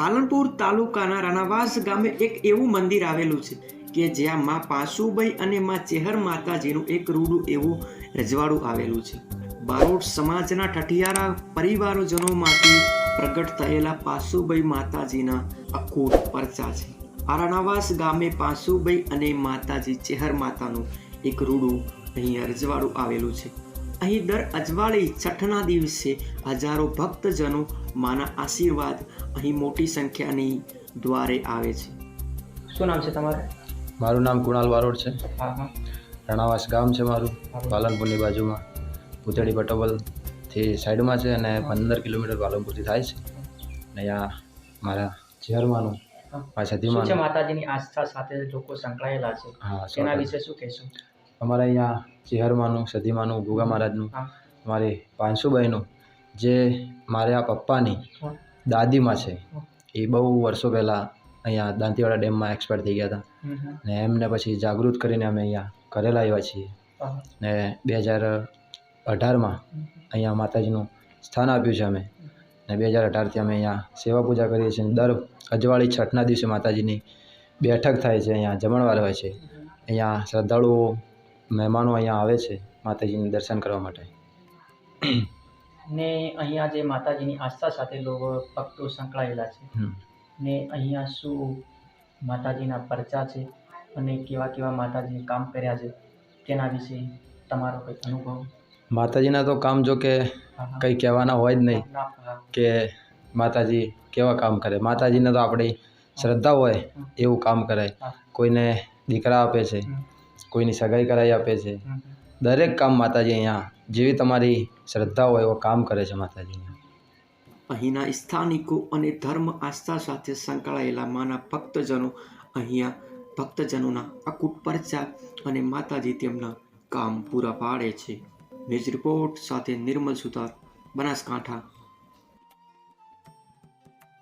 પાલનપુર તાલુકાના રાણાવાસ ગામે એક એવું મંદિર આવેલું છે કે જ્યાં માં પાસુબાઈ અને માં ચેહર માતાજીનું એક રૂડું એવું રજવાડું આવેલું છે. બારોટ સમાજના ઠઠિયારા પરિવારજનોમાંથી પ્રગટ થયેલા પાસુબાઈ માતાજીના અખૂટ પરચા છે. આ રાણાવાસ ગામે પાસુબાઈ અને માતાજી ચેહર માતાનું એક રૂડું અહીં રજવાડું આવેલું છે. અહીં દર અજવાળી છઠના દિવસે હજારો ભક્તજનો માના આશીર્વાદ અહીં મોટી સંખ્યાની દ્વારે આવે છે. શું નામ છે તમારે? મારું નામ કુણાલ વારોડ છે. હા હા. રણાવાસ ગામ છે મારું પાલનપુરની બાજુમાં. પૂતળી પટોબલથી સાઈડમાં છે અને પંદર કિલોમીટર પાલનપુરથી થાય છે. અને અહીંયા મારા ઝેરમાનું પાછા માતાજીની આસ્થા સાથે લોકો સંકળાયેલા છે? એના તેના વિશે શું કહેશું? અમારે અહીંયા ચેહરમાનું, સધીમાનું, ગુગા મહારાજનું મારી મારી પાંચસુબાઈનું જે મારા પપ્પાની દાદીમાં છે, એ બહુ વર્ષો પહેલાં અહીંયા દાંતીવાડા ડેમમાં એક્સપાયર થઈ ગયા હતા. ને એમને પછી જાગૃત કરીને અમે અહીંયા કરેલા આવ્યા છીએ. ને બે હજાર અઢારમાં અહીંયા માતાજીનું સ્થાન આપ્યું છે અમે. ને બે હજાર અઢારથી અમે અહીંયા સેવા પૂજા કરીએ છીએ. દર અજવાળી છઠના દિવસે માતાજીની બેઠક થાય છે, અહીંયા જમણવાર હોય છે. અહીંયા શ્રદ્ધાળુઓ મહેમાનો અહીંયા આવે છે માતાજીનું દર્શન કરવા માટે. ને અહીંયા જે માતાજીની આસ્થા સાથે લોકો ભક્તો સંકળાયેલા છે. ને અહીંયા શું માતાજીના પરચા છે અને કેવા કેવા માતાજીએ કામ કર્યા છે તેના વિશે તમારો કંઈક અનુભવ? માતાજીના તો કામ જો કે. કંઈ કહેવાના હોય જ નહીં કે માતાજી કેવા કામ કરે. માતાજીને તો આપણી શ્રદ્ધા હોય એવું કામ કરે કોઈને દીકરા આપે છે. કોઈની સગાઈ કરાવી આપે છે. દરેક કામ માતાજી અહીંયા, જેવી તમારી શ્રદ્ધા હોય એવો કામ કરે છે માતાજી અહીંના સ્થાનિકો અને ધર્મ આસ્થા સાથે સંકળાયેલા માના ભક્તજનો અહીંયા ભક્તજનોના અકૂટ પરચા અને માતાજી તેમના કામ પૂરા પાડે છે. ન્યૂઝ રિપોર્ટ સાથે નિર્મલ સુતાર, બનાસકાંઠા.